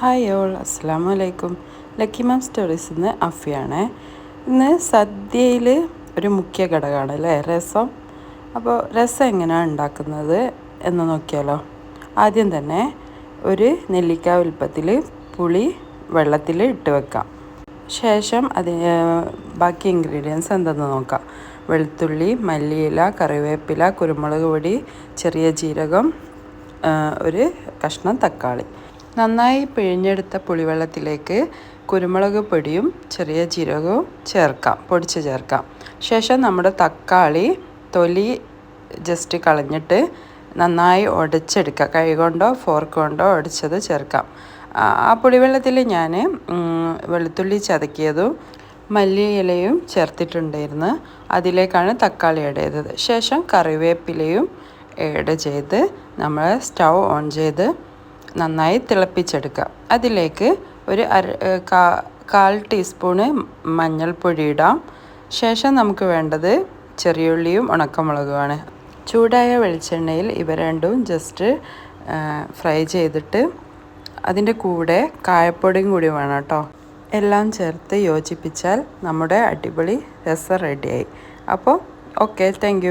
Hi all അസ്സാം വലൈക്കും lucky മാം stories ഇന്ന് അഫിയാണേ. ഇന്ന് സദ്യയിൽ ഒരു മുഖ്യ ഘടകമാണ് അല്ലേ? രസം. അപ്പോൾ രസം എങ്ങനെയാണ് ഉണ്ടാക്കുന്നത് എന്ന് നോക്കിയാലോ. ആദ്യം തന്നെ ഒരു നെല്ലിക്ക വലുപ്പത്തിൽ പുളി വെള്ളത്തിൽ ഇട്ട് വെക്കാം. ശേഷം അതിന് ബാക്കി ഇൻഗ്രീഡിയൻസ് എന്തെന്ന് നോക്കാം. വെളുത്തുള്ളി മല്ലിയില കറിവേപ്പില കുരുമുളക് പൊടി ചെറിയ ജീരകം ഒരു കഷ്ണം തക്കാളി. നന്നായി പിഴിഞ്ഞെടുത്ത പുളിവെള്ളത്തിലേക്ക് കുരുമുളക് പൊടിയും ചെറിയ ജീരകവും ചേർക്കാം പൊടിച്ച് ചേർക്കാം. ശേഷം നമ്മുടെ തക്കാളി തൊലി ജസ്റ്റ് കളഞ്ഞിട്ട് നന്നായി ഉടച്ചെടുക്കുക കൈ കൊണ്ടോ ഫോർക്ക് കൊണ്ടോ ഉടച്ചത് ചേർക്കാം. ആ പുളിവെള്ളത്തിൽ ഞാൻ വെളുത്തുള്ളി ചതക്കിയതും മല്ലിയിലയും ചേർത്തിട്ടുണ്ടായിരുന്നു. അതിലേക്കാണ് തക്കാളി ഇടയത് ശേഷം കറിവേപ്പിലയും ഏഡ് ചെയ്ത് നമ്മൾ സ്റ്റൗ ഓൺ ചെയ്ത് നന്നായി തിളപ്പിച്ചെടുക്കുക. അതിലേക്ക് ഒരു അര കാൽ ടീസ്പൂണ് മഞ്ഞൾപ്പൊടി ഇടാം. ശേഷം നമുക്ക് വേണ്ടത് ചെറിയുള്ളിയും ഉണക്കമുളകുമാണ്. ചൂടായ വെളിച്ചെണ്ണയിൽ ഇവ രണ്ടും ജസ്റ്റ് ഫ്രൈ ചെയ്തിട്ട് അതിന്റെ കൂടെ കായപ്പൊടിയും കൂടി വേണം കേട്ടോ. എല്ലാം ചേർത്ത് യോജിപ്പിച്ചാൽ നമ്മുടെ അടിപൊളി രസം റെഡിയായി അപ്പോൾ ഓക്കെ താങ്ക്